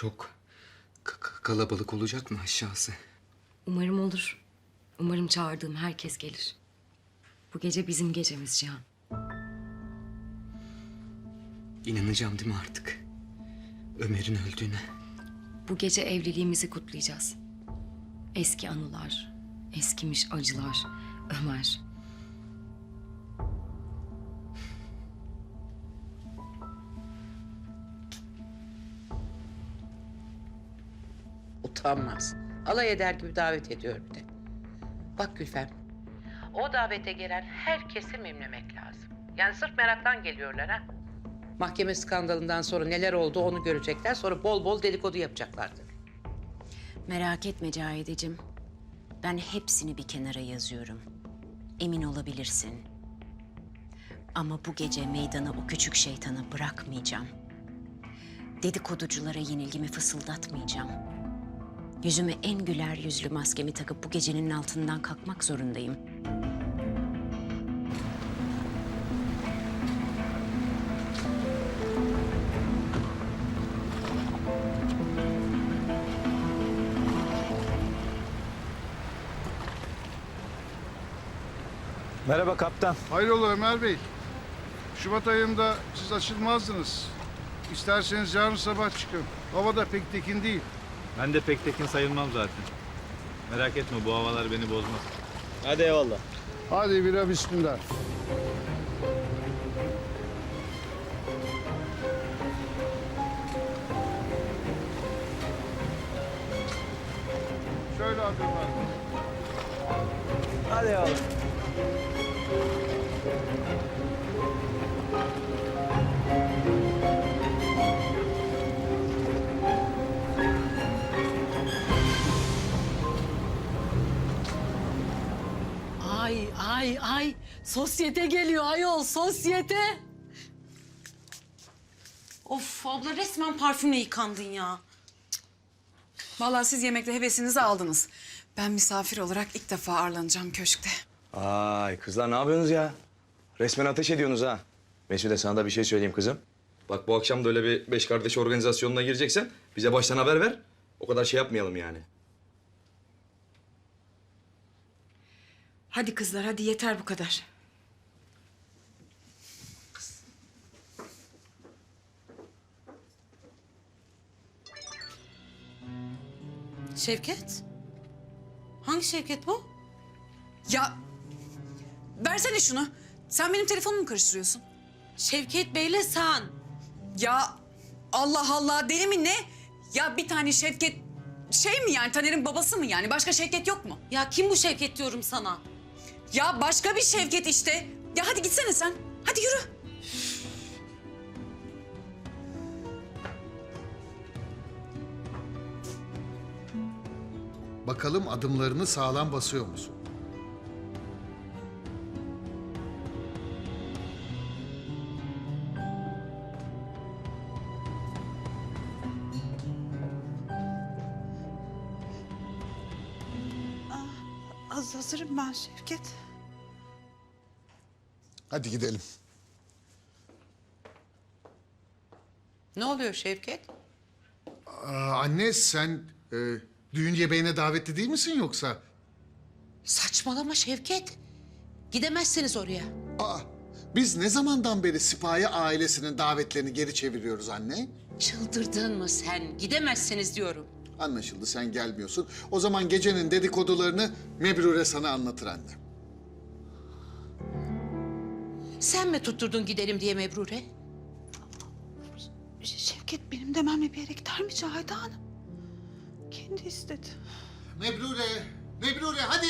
Çok kalabalık olacak mı aşağısı? Umarım olur. Umarım çağırdığım herkes gelir. Bu gece bizim gecemiz Cihan. İnanacağım değil mi artık? Ömer'in öldüğüne. Bu gece evliliğimizi kutlayacağız. Eski anılar, eskimiş acılar, Ömer. Utanmaz. Alay eder gibi davet ediyor bir de. Bak Gülfem. O davete gelen herkesi memlemek lazım. Yani sırf meraktan geliyorlar ha. Mahkeme skandalından sonra neler oldu onu görecekler. Sonra bol bol dedikodu yapacaklardır. Merak etme Cahideciğim. Ben hepsini bir kenara yazıyorum. Emin olabilirsin. Ama bu gece meydanı o küçük şeytana bırakmayacağım. Dedikoduculara yenilgimi fısıldatmayacağım. Yüzüme en güler yüzlü maskemi takıp bu gecenin altından kalkmak zorundayım. Merhaba kaptan. Hayrola Ömer Bey? Şubat ayında siz açılmazdınız. İsterseniz yarın sabah çıkın. Hava da pek tekin değil. Ben de pek tekin sayılmam zaten. Merak etme bu havalar beni bozmaz. Hadi eyvallah. Hadi bira bismillah. Şöyle adımlar. Hadi eyvallah. Ay sosyete geliyor ayol sosyete. Of abla resmen parfümle yıkandın ya. Vallahi siz yemekle hevesinizi aldınız. Ben misafir olarak ilk defa ağırlanacağım köşkte. Ay kızlar ne yapıyorsunuz ya? Resmen ateş ediyorsunuz ha. Mesude sana da bir şey söyleyeyim kızım. Bak bu akşam da öyle bir beş kardeş organizasyonuna gireceksen bize baştan haber ver. O kadar şey yapmayalım yani. Hadi kızlar hadi yeter bu kadar. Şevket? Hangi Şevket bu? Ya versene şunu. Sen benim telefonumu karıştırıyorsun. Şevket Bey'le sen. Ya Allah Allah deli mi ne? Ya bir tane Şevket şey mi yani Taner'in babası mı yani? Başka Şevket yok mu? Ya kim bu Şevket diyorum sana? Ya başka bir Şevket işte. Ya hadi gitsene sen. Hadi yürü. Bakalım adımlarını sağlam basıyor musun? Az hazırım ben Şevket. Hadi gidelim. Ne oluyor Şevket? Aa, anne sen e, düğün yemeğine davetli değil misin yoksa? Saçmalama Şevket. Gidemezsiniz oraya. Aa, biz ne zamandan beri Sipahi ailesinin davetlerini geri çeviriyoruz anne? Çıldırdın mı sen? Gidemezsiniz diyorum. Anlaşıldı sen gelmiyorsun. O zaman gecenin dedikodularını Mebrure sana anlatır anne. Sen mi tutturdun gidelim diye Mebrure? Şevket benim dememle bir yere gider mi Cahide Hanım? Kendi istedi. Mebrure, Mebrure hadi.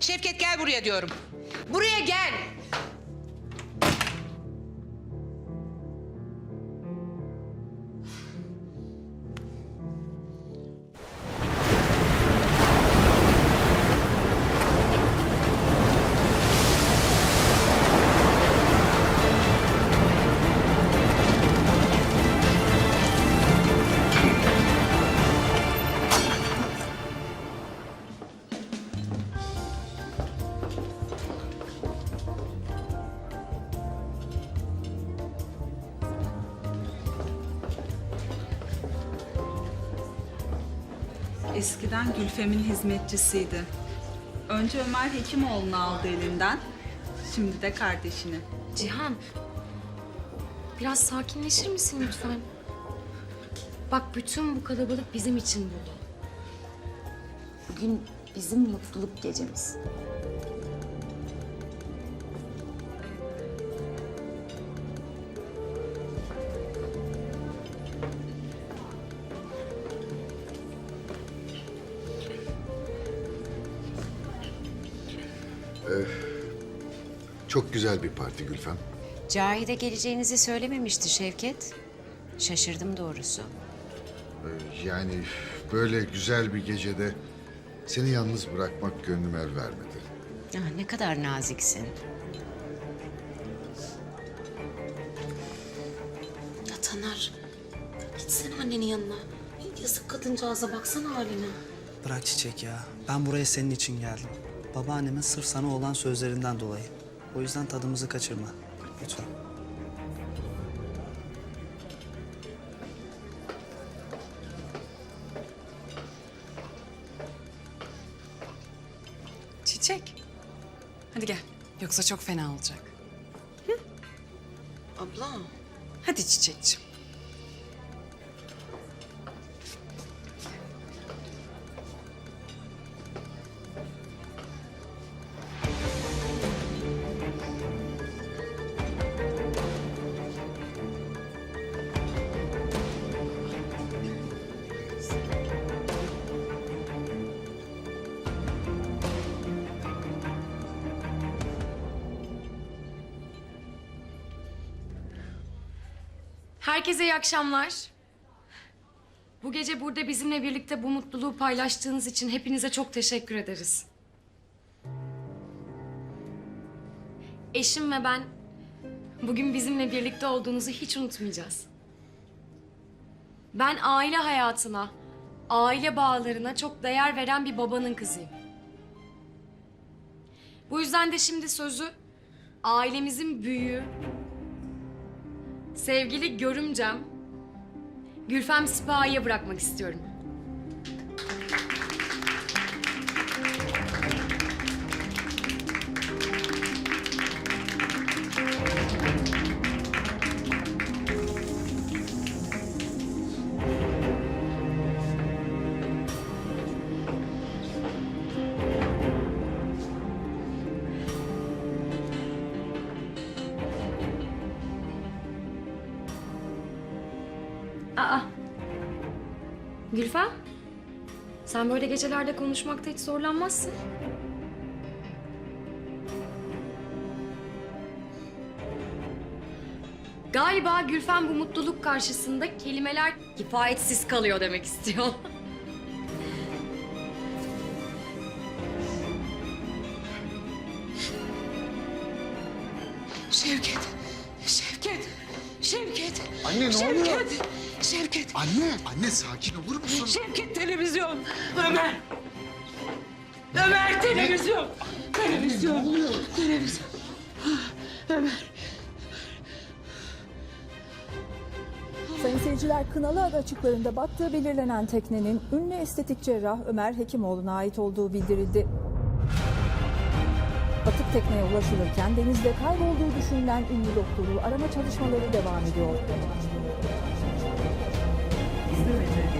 Şevket gel buraya diyorum. Buraya gel. Eskiden Gülfem'in hizmetçisiydi. Önce Ömer Hekimoğlu'nu aldı elinden. Şimdi de kardeşini. Cihan, biraz sakinleşir misin lütfen? Bak bütün bu kalabalık bizim için burada. Bugün bizim mutluluk gecemiz. Çok güzel bir parti Gülfem. Cahide geleceğinizi söylememişti Şevket. Şaşırdım doğrusu. Ee, Yani böyle güzel bir gecede seni yalnız bırakmak gönlüm el vermedi. Ah, ne kadar naziksin. Ya Taner, gitsene annenin yanına. Yazık kadıncağıza baksana haline. Bırak Çiçek ya. Ben buraya senin için geldim. Babaannemin sırf sana olan sözlerinden dolayı. O yüzden tadımızı kaçırma. Lütfen. Çiçek. Hadi gel. Yoksa çok fena olacak. Abla. Hadi Çiçekciğim. Herkese iyi akşamlar. Bu gece burada bizimle birlikte bu mutluluğu paylaştığınız için hepinize çok teşekkür ederiz. Eşim ve ben bugün bizimle birlikte olduğunuzu hiç unutmayacağız. Ben aile hayatına, aile bağlarına çok değer veren bir babanın kızıyım. Bu yüzden de şimdi sözü ailemizin büyüğü, Sevgili görümcem, Gülfem Sipahi'ye bırakmak istiyorum. Gülfem. Sen böyle gecelerde konuşmakta hiç zorlanmazsın. Galiba Gülfem bu mutluluk karşısında kelimeler kifayetsiz kalıyor demek istiyor. Şevket, Şevket, Şevket. Anne ne oluyor? Şevket, Anne, anne sakin olur musun? Şevket televizyon. Ömer. Ömer televizyon. Televizyon. Televizyon. Ömer. Sayın seyirciler Kınalı Ada açıklarında battığı belirlenen teknenin ünlü estetik cerrah Ömer Hekimoğlu'na ait olduğu bildirildi. Batık tekneye ulaşılırken denizde kaybolduğu düşünülen ünlü doktoru arama çalışmaları devam ediyor. Estetik cerrah